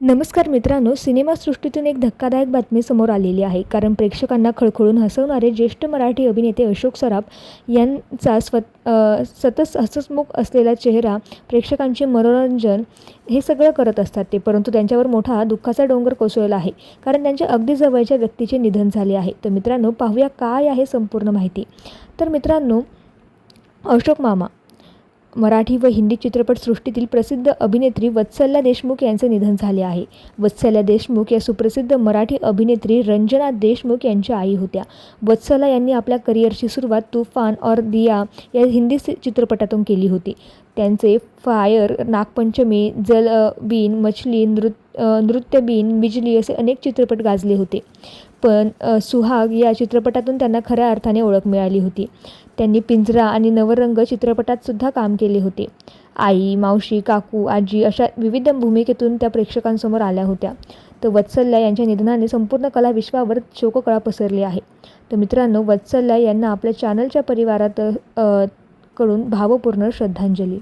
नमस्कार मित्रांनो सिनेमासृष्टीतून एक धक्कादायक बातमी समोर आलेली आहे. कारण प्रेक्षकांना खळखळून हसवणारे ज्येष्ठ मराठी अभिनेते अशोक सराफ यांचा स्व सतत हसमुख असलेला चेहरा प्रेक्षकांचे मनोरंजन हे सगळं करत असतात ते. परंतु त्यांच्यावर मोठा दुःखाचा डोंगर कोसळला आहे. कारण त्यांच्या अगदी जवळच्या व्यक्तीचे निधन झाले आहे. तर मित्रांनो पाहूया काय आहे संपूर्ण माहिती. तर मित्रांनो अशोक मामा मराठी व हिंदी चित्रपटसृष्टीतील प्रसिद्ध अभिनेत्री वत्सल्या देशमुख यांचे निधन झाले आहे. वत्सल्या देशमुख या सुप्रसिद्ध मराठी अभिनेत्री रंजना देशमुख यांच्या आई होत्या. वत्सला यांनी आपल्या करिअरची सुरुवात तुफान और दिया या हिंदी चित्रपटातून केली होती. त्यांचे फायर नागपंचमी जल बीन मछली नृत्य नृत्यबीन बिजली असे अनेक चित्रपट गाजले होते. पण सुहाग या चित्रपटातून त्यांना खऱ्या अर्थाने ओळख मिळाली होती. त्यांनी पिंजरा आणि नवरंग चित्रपटात सुद्धा काम केले होते. आई मावशी काकू आजी अशा विविध भूमिकेतून त्या प्रेक्षकांसमोर आल्या होत्या. तर वत्सल्या यांच्या निधनाने संपूर्ण कला विश्वावर शोककळा पसरली आहे. तर मित्रांनो वत्सल्या यांना आपल्या चॅनलच्या परिवारात कडून भावपूर्ण श्रद्धांजली.